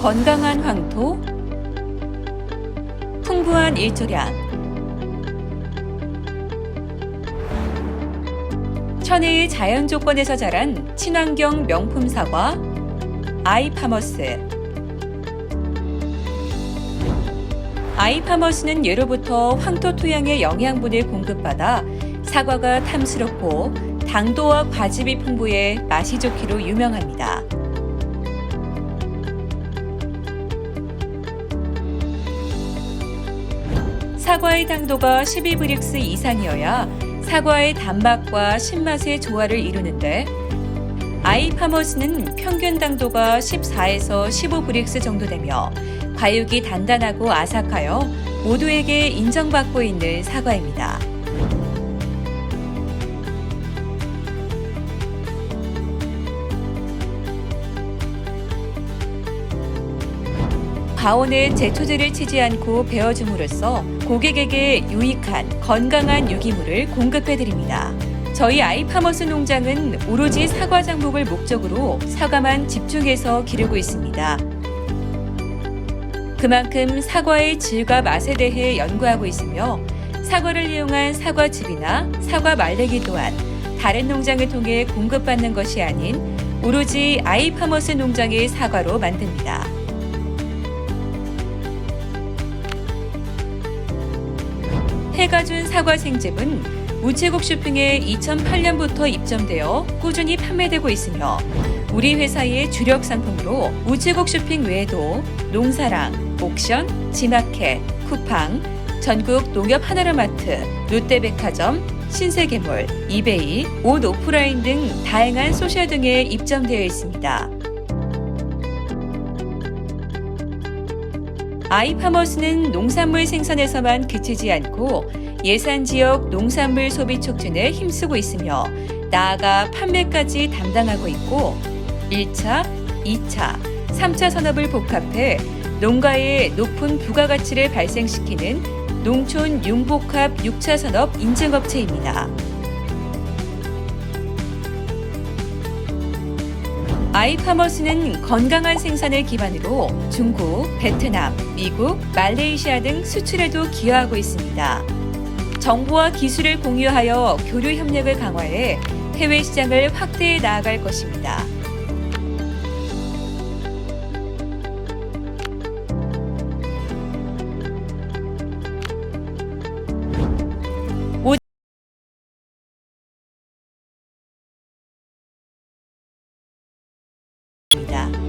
건강한 황토, 풍부한 일조량, 천혜의 자연 조건에서 자란 친환경 명품 사과, 아이파머스. 아이파머스는 예로부터 황토 토양의 영양분을 공급받아 사과가 탐스럽고 당도와 과즙이 풍부해 맛이 좋기로 유명합니다. 사과의 당도가 12브릭스 이상이어야 사과의 단맛과 신맛의 조화를 이루는데 아이파머스는 평균 당도가 14에서 15브릭스 정도 되며 과육이 단단하고 아삭하여 모두에게 인정받고 있는 사과입니다. 과온은 제초제를 치지 않고 베어줌으로써 고객에게 유익한 건강한 유기물을 공급해 드립니다. 저희 아이파머스 농장은 오로지 사과 장복을 목적으로 사과만 집중해서 기르고 있습니다. 그만큼 사과의 질과 맛에 대해 연구하고 있으며 사과를 이용한 사과즙이나 사과 말레기 또한 다른 농장을 통해 공급받는 것이 아닌 오로지 아이파머스 농장의 사과로 만듭니다. 해가 준 사과 생즙은 우체국 쇼핑에 2008년부터 입점되어 꾸준히 판매되고 있으며 우리 회사의 주력 상품으로 우체국 쇼핑 외에도 농사랑, 옥션, 지마켓, 쿠팡, 전국 농협 하나로마트, 롯데백화점, 신세계몰, 이베이, 옷 오프라인 등 다양한 소셜 등에 입점되어 있습니다. 아이파머스는 농산물 생산에서만 그치지 않고 예산 지역 농산물 소비 촉진에 힘쓰고 있으며 나아가 판매까지 담당하고 있고 1차, 2차, 3차 산업을 복합해 농가의 높은 부가가치를 발생시키는 농촌 융복합 6차 산업 인증업체입니다. 아이파머스는 건강한 생산을 기반으로 중국, 베트남, 미국, 말레이시아 등 수출에도 기여하고 있습니다. 정보와 기술을 공유하여 교류 협력을 강화해 해외 시장을 확대해 나아갈 것입니다. 입니다.